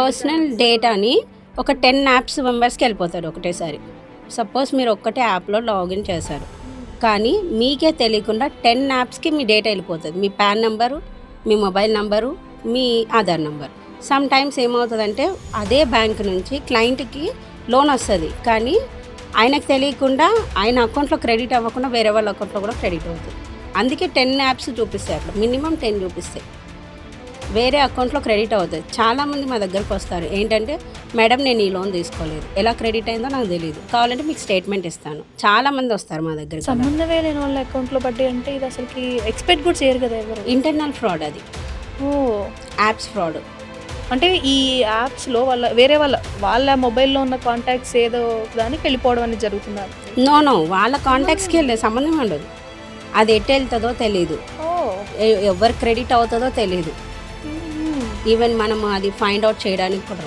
Personal డేటాని ఒక ten apps మెంబర్స్కి వెళ్ళిపోతారు ఒకటేసారి. సపోజ్ మీరు ఒక్కటే యాప్లో లాగిన్ చేశారు. కానీ మీకే తెలియకుండా టెన్ యాప్స్కి మీ డేటా వెళ్ళిపోతుంది. మీ ప్యాన్ నెంబరు మీ మొబైల్ నెంబరు మీ ఆధార్ నెంబర్. సమ్ టైమ్స్ ఏమవుతుందంటే అదే బ్యాంక్ నుంచి క్లయింట్కి లోన్ వస్తుంది. కానీ ఆయనకు తెలియకుండా ఆయన అకౌంట్లో క్రెడిట్ అవ్వకుండా వేరే వాళ్ళ అకౌంట్లో కూడా క్రెడిట్ అవుతుంది. అందుకే టెన్ యాప్స్ చూపిస్తాయి అక్కడ మినిమం టెన్ చూపిస్తాయి. వేరే అకౌంట్లో క్రెడిట్ అవుతుంది చాలామంది మా దగ్గరకు వస్తారు. ఏంటంటే మేడం నేను ఈ లోన్ తీసుకోలేదు. ఎలా క్రెడిట్ అయిందో నాకు తెలియదు కావాలంటే మీకు స్టేట్మెంట్ ఇస్తాను. చాలామంది వస్తారు మా దగ్గర సంబంధమే లేని వాళ్ళ అకౌంట్లో పడ్డాయి అంటే ఇది అసలుకి ఎక్స్పెక్ట్ కూడా చేయరు కదా ఎవరు? ఇంటర్నల్ ఫ్రాడ్ అది. ఓ. యాప్స్ ఫ్రాడ్ అంటే ఈ యాప్స్లో వాళ్ళ వేరే వాళ్ళ వాళ్ళ మొబైల్లో ఉన్న కాంటాక్ట్స్ ఏదో దానికి వెళ్ళిపోవడం అనేది జరుగుతున్నారు నో నో వాళ్ళ కాంటాక్ట్స్కి వెళ్ళే సంబంధం ఉండదు. అది ఎటు వెళ్తుందో తెలియదు ఎవరు క్రెడిట్ అవుతుందో తెలియదు ఈవెన్ మనం అది ఫైండ్ అవుట్ చేయడానికి కూడా